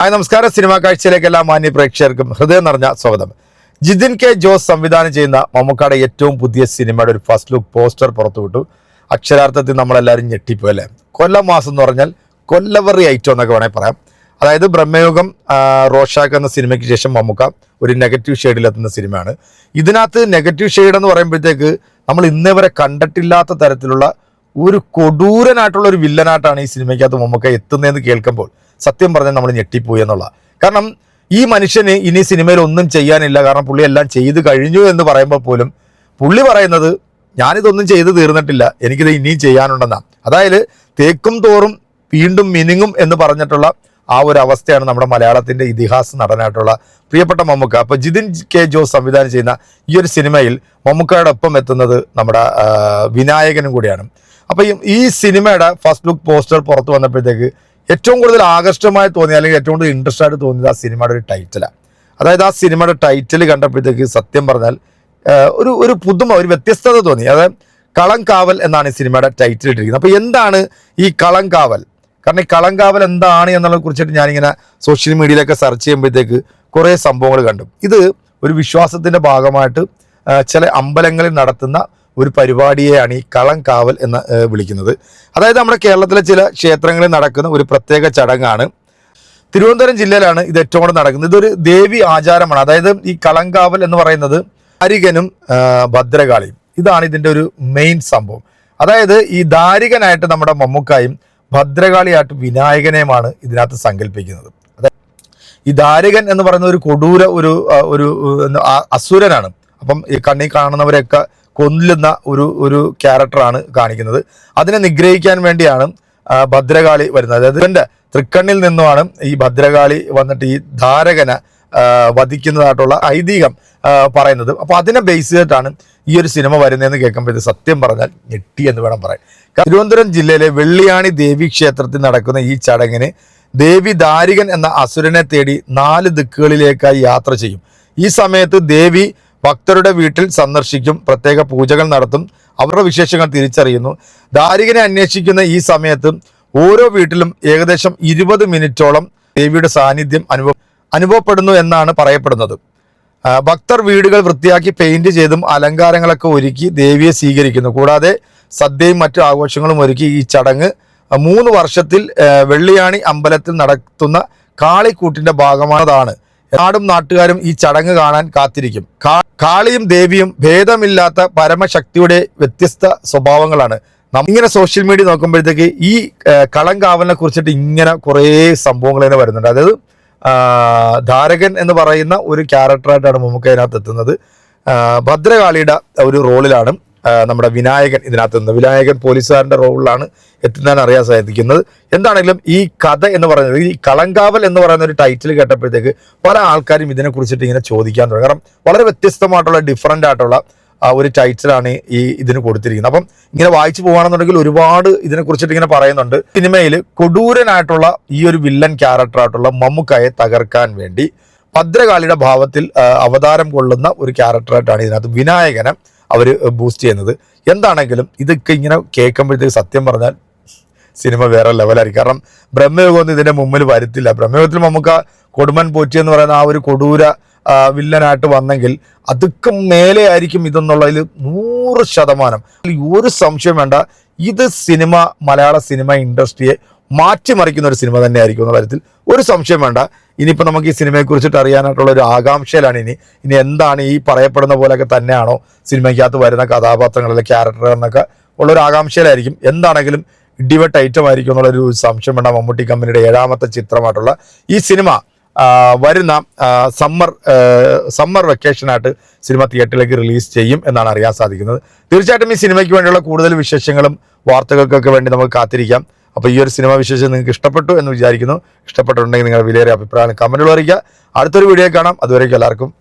Hi നമസ്കാരം. Cinema കാഴ്ചയിലേക്ക് എല്ലാ മാന്യ പ്രേക്ഷകർക്കും ഹൃദയം നിറഞ്ഞ സ്വാഗതം. ജിതിൻ കെ ജോസ് സംവിധാനം ചെയ്യുന്ന മമ്മൂക്കയുടെ ഏറ്റവും പുതിയ സിനിമയുടെ ഒരു ഫസ്റ്റ് ലുക്ക് പോസ്റ്റർ പുറത്തുവിട്ടു. അക്ഷരാർത്ഥത്തിൽ നമ്മളെല്ലാവരും ഞെട്ടിപ്പോയി അല്ലേ? കൊല്ലം മാസം എന്ന് പറഞ്ഞാൽ കൊല്ലവറി ഐറ്റം എന്നൊക്കെ വേണമെങ്കിൽ പറയാം. അതായത് ബ്രഹ്മയോഗം ആ, റോഷാക്ക് എന്ന സിനിമയ്ക്ക് ശേഷം മമ്മൂക്ക ഒരു നെഗറ്റീവ് ഷെയ്ഡിലെത്തുന്ന സിനിമയാണ്. ഇതിനകത്ത് നെഗറ്റീവ് ഷെയ്ഡ് എന്ന് പറയുമ്പോഴത്തേക്ക് നമ്മൾ ഇന്നേ വരെ കണ്ടിട്ടില്ലാത്ത തരത്തിലുള്ള ഒരു കൊടൂരനായിട്ടുള്ള ഒരു വില്ലനായിട്ടാണ് ഈ സിനിമയ്ക്കകത്ത് മമ്മൂക്ക എത്തുന്നതെന്ന് കേൾക്കുമ്പോൾ സത്യം പറഞ്ഞാൽ നമ്മൾ ഞെട്ടിപ്പോയി എന്നുള്ള. കാരണം ഈ മനുഷ്യന് ഇനി സിനിമയിൽ ഒന്നും ചെയ്യാനില്ല. കാരണം പുള്ളി എല്ലാം ചെയ്തു കഴിഞ്ഞു എന്ന് പറയുമ്പോൾ പോലും പുള്ളി പറയുന്നത് ഞാനിതൊന്നും ചെയ്ത് തീർന്നിട്ടില്ല. എനിക്കിത് ഇനിയും ചെയ്യാനുണ്ടെന്നാണ് അതായത് തേക്കും തോറും വീണ്ടും മിനുങ്ങും എന്ന് പറഞ്ഞിട്ടുള്ള ആ ഒരു അവസ്ഥയാണ് നമ്മുടെ മലയാളത്തിന്റെ ഇതിഹാസ നടനായിട്ടുള്ള പ്രിയപ്പെട്ട മമ്മൂക്ക. അപ്പോൾ ജിതിൻ കെ ജോസ് സംവിധാനം ചെയ്യുന്ന ഈ ഒരു സിനിമയിൽ മമ്മൂക്കയുടെ ഒപ്പം എത്തുന്നത് നമ്മുടെ വിനായകനും കൂടിയാണ്. അപ്പോൾ ഈ സിനിമയുടെ ഫസ്റ്റ് ലുക്ക് പോസ്റ്റർ പുറത്ത് വന്നപ്പോഴത്തേക്ക് ഏറ്റവും കൂടുതൽ ആകർഷകമായി തോന്നിയ അല്ലെങ്കിൽ ഏറ്റവും കൂടുതൽ ഇൻട്രസ്റ്റ് ആയിട്ട് തോന്നിയത് ആ സിനിമയുടെ ഒരു ടൈറ്റിലാണ് അതായത് ആ സിനിമയുടെ ടൈറ്റിൽ കണ്ടപ്പോഴത്തേക്ക് സത്യം പറഞ്ഞാൽ ഒരു ഒരു പുതുമ ഒരു വ്യത്യസ്തത തോന്നി. അതായത് കാവൽ എന്നാണ് ഈ സിനിമയുടെ ടൈറ്റിൽ ഇട്ടിരിക്കുന്നത്. അപ്പോൾ എന്താണ് ഈ കളം കാവൽ? കാരണം ഈ കാവൽ എന്താണ് എന്നുള്ളത് കുറിച്ചിട്ട് ഞാനിങ്ങനെ സോഷ്യൽ മീഡിയയിലൊക്കെ സെർച്ച് ചെയ്യുമ്പോഴത്തേക്ക് കുറേ സംഭവങ്ങൾ കണ്ടു. ഇത് ഒരു വിശ്വാസത്തിന്റെ ഭാഗമായിട്ട് ചില അമ്പലങ്ങളിൽ നടത്തുന്ന ഒരു പരിപാടിയെയാണ് ഈ കളങ്കാവൽ എന്ന് ആ, വിളിക്കുന്നത്. അതായത് നമ്മുടെ കേരളത്തിലെ ചില ക്ഷേത്രങ്ങളിൽ നടക്കുന്ന ഒരു പ്രത്യേക ചടങ്ങാണ്. തിരുവനന്തപുരം ജില്ലയിലാണ് ഇത് ഏറ്റവും കൂടുതൽ നടക്കുന്നത്. ഇതൊരു ദേവി ആചാരമാണ്. അതായത് ഈ കളങ്കാവൽ എന്ന് പറയുന്നത് അരികനും ഭദ്രകാളിയും. ഇതാണ് ഇതിന്റെ ഒരു മെയിൻ സംഭവം. അതായത് ഈ ദാരികനായിട്ട് നമ്മുടെ മമ്മൂക്കായും ഭദ്രകാളിയായിട്ട് വിനായകനെയുമാണ് ഇതിനകത്ത് സങ്കല്പിക്കുന്നത്. ഈ ദാരികൻ എന്ന് പറയുന്ന ഒരു കൊടൂര ഒരു ഒരു അസുരനാണ്. അപ്പം ഈ കണ്ണി കാണുന്നവരെയൊക്കെ കൊല്ലുന്ന ഒരു ഒരു ക്യാരക്ടറാണ് കാണിക്കുന്നത്. അതിനെ നിഗ്രഹിക്കാൻ വേണ്ടിയാണ് ഭദ്രകാളി വരുന്നത്. അതായത് ഇവന്റെ തൃക്കണ്ണിൽ നിന്നുമാണ് ഈ ഭദ്രകാളി വന്നിട്ട് ഈ ധാരകനെ വധിക്കുന്നതായിട്ടുള്ള ഐതിഹ്യം പറയുന്നത്. അപ്പോൾ അതിനെ ബേസ് ചെയ്തിട്ടാണ് ഈ ഒരു സിനിമ വരുന്നതെന്ന് കേൾക്കുമ്പോൾ ഇത് സത്യം പറഞ്ഞാൽ ഞെട്ടി എന്ന് വേണം പറയാം തിരുവനന്തപുരം ജില്ലയിലെ വെള്ളിയാണി ദേവി ക്ഷേത്രത്തിൽ നടക്കുന്ന ഈ ചടങ്ങിന് ദേവി ദാരികൻ എന്ന അസുരനെ തേടി നാല് ദിക്കുകളിലേക്കായി യാത്ര ചെയ്യും. ഈ സമയത്ത് ദേവി ഭക്തരുടെ വീട്ടിൽ സന്ദർശിക്കും പ്രത്യേക പൂജകൾ നടത്തും. അവരുടെ വിശേഷങ്ങൾ തിരിച്ചറിയുന്നു. ദാരികനെ അന്വേഷിക്കുന്ന ഈ സമയത്ത് ഓരോ വീട്ടിലും ഏകദേശം ഇരുപത് മിനിറ്റോളം ദേവിയുടെ സാന്നിധ്യം അനുഭവ അനുഭവപ്പെടുന്നു എന്നാണ് പറയപ്പെടുന്നത്. ഭക്തർ വീടുകൾ വൃത്തിയാക്കി പെയിന്റ് ചെയ്തും അലങ്കാരങ്ങളൊക്കെ ഒരുക്കി ദേവിയെ സ്വീകരിക്കുന്നു. കൂടാതെ സദ്യയും മറ്റു ആഘോഷങ്ങളും ഒരുക്കി ഈ ചടങ്ങ് മൂന്ന് വർഷത്തിൽ വെള്ളിയാണി അമ്പലത്തിൽ നടത്തുന്ന കാളിക്കൂട്ടിന്റെ ഭാഗമാണതാണ്. നാടും നാട്ടുകാരും ഈ ചടങ്ങ് കാണാൻ കാത്തിരിക്കും. കാളിയും ദേവിയും ഭേദമില്ലാത്ത പരമശക്തിയുടെ വ്യത്യസ്ത സ്വഭാവങ്ങളാണ്. ഇങ്ങനെ സോഷ്യൽ മീഡിയ നോക്കുമ്പോഴത്തേക്ക് ഈ കളങ്കാവലിനെ കുറിച്ചിട്ട് ഇങ്ങനെ കുറേ സംഭവങ്ങൾ തന്നെ വരുന്നുണ്ട്. അതായത് ധാരകൻ എന്ന് പറയുന്ന ഒരു ക്യാരക്ടറായിട്ടാണ് നമുക്ക് അതിനകത്ത് എത്തുന്നത്. ഭദ്രകാളിയുടെ ഒരു റോളിലാണ് നമ്മുടെ വിനായകൻ ഇതിനകത്ത് നിന്ന്. വിനായകൻ പോലീസുകാരന്റെ റോളിലാണ് എത്തുന്നതിന് അറിയാൻ സാധിക്കുന്നത്. എന്താണെങ്കിലും ഈ കഥ എന്ന് പറയുന്നത് ഈ കളങ്കാവൽ എന്ന് പറയുന്ന ഒരു ടൈറ്റിൽ കേട്ടപ്പോഴത്തേക്ക് പല ആൾക്കാരും ഇതിനെ കുറിച്ചിട്ട് ഇങ്ങനെ ചോദിക്കാൻ തുടങ്ങി. കാരണം വളരെ വ്യത്യസ്തമായിട്ടുള്ള ഡിഫറന്റ് ആയിട്ടുള്ള ഒരു ടൈറ്റിലാണ് ഈ ഇതിന് കൊടുത്തിരിക്കുന്നത്. അപ്പം ഇങ്ങനെ വായിച്ചു പോകുകയാണെന്നുണ്ടെങ്കിൽ ഒരുപാട് ഇതിനെ കുറിച്ചിട്ട് ഇങ്ങനെ പറയുന്നുണ്ട്. സിനിമയിൽ കൊടൂരനായിട്ടുള്ള ഈ ഒരു വില്ലൻ ക്യാരക്ടറായിട്ടുള്ള മമ്മുക്കായെ തകർക്കാൻ വേണ്ടി ഭദ്രകാളിയുടെ ഭാവത്തിൽ അവതാരം കൊള്ളുന്ന ഒരു ക്യാരക്ടറായിട്ടാണ് ഇതിനകത്ത് വിനായകനെ അവർ ബൂസ്റ്റ് ചെയ്യുന്നത്. എന്താണെങ്കിലും ഇതൊക്കെ ഇങ്ങനെ കേൾക്കുമ്പോഴത്തേക്ക് സത്യം പറഞ്ഞാൽ സിനിമ വേറെ ലെവലായിരിക്കും കാരണം ബ്രഹ്മയോഗമൊന്നും ഇതിന്റെ മുമ്പിൽ വരുത്തില്ല. ബ്രഹ്മയോഗത്തിൽ നമുക്ക് കൊടുമൻ പോറ്റി എന്ന് പറയുന്ന ആ ഒരു കൊടൂര വില്ലനായിട്ട് വന്നെങ്കിൽ അതൊക്കെ മേലെ ആയിരിക്കും ഇതെന്നുള്ളതിൽ നൂറ് ശതമാനം. ഒരു സംശയം വേണ്ട. ഇത് സിനിമ മലയാള സിനിമ ഇൻഡസ്ട്രിയെ മാറ്റിമറിക്കുന്ന ഒരു സിനിമ തന്നെ ആയിരിക്കും എന്ന കാര്യത്തിൽ ഒരു സംശയം വേണ്ട. ഇനിയിപ്പോൾ നമുക്ക് ഈ സിനിമയെക്കുറിച്ചിട്ട് അറിയാനായിട്ടുള്ള ഒരു ആകാംക്ഷയിലാണ് ഇനി. ഇനി എന്താണ് ഈ പറയപ്പെടുന്ന പോലെയൊക്കെ തന്നെയാണോ സിനിമയ്ക്കകത്ത് വരുന്ന കഥാപാത്രങ്ങളിലെ ക്യാരക്ടർ എന്നൊക്കെ ഉള്ള ഒരു ആകാംക്ഷയിലായിരിക്കും. എന്താണെങ്കിലും ഇടിവെട്ട് ഐറ്റം ആയിരിക്കും എന്നുള്ളൊരു സംശയം വേണ്ട മമ്മൂട്ടി കമ്പനിയുടെ ഏഴാമത്തെ ചിത്രമായിട്ടുള്ള ഈ സിനിമ. വരുന്ന സമ്മർ സമ്മർ വെക്കേഷനായിട്ട് സിനിമ തിയേറ്ററിലേക്ക് റിലീസ് ചെയ്യും എന്നാണ് അറിയാൻ സാധിക്കുന്നത്. തീർച്ചയായിട്ടും ഈ സിനിമയ്ക്ക് വേണ്ടിയുള്ള കൂടുതൽ വിശേഷങ്ങളും വാർത്തകൾക്കൊക്കെ വേണ്ടി നമുക്ക് കാത്തിരിക്കാം. അപ്പോൾ ഈ ഒരു സിനിമ വിശേഷം നിങ്ങൾക്ക് ഇഷ്ടപ്പെട്ടു എന്ന് വിചാരിക്കുന്നു. ഇഷ്ടപ്പെട്ടിട്ടുണ്ടെങ്കിൽ നിങ്ങളുടെ വിലയേറെ അഭിപ്രായം കമന്റുകൾ അറിയിക്കുക. അടുത്തൊരു വീഡിയോ കാണാം. അതുവരേക്കും എല്ലാവർക്കും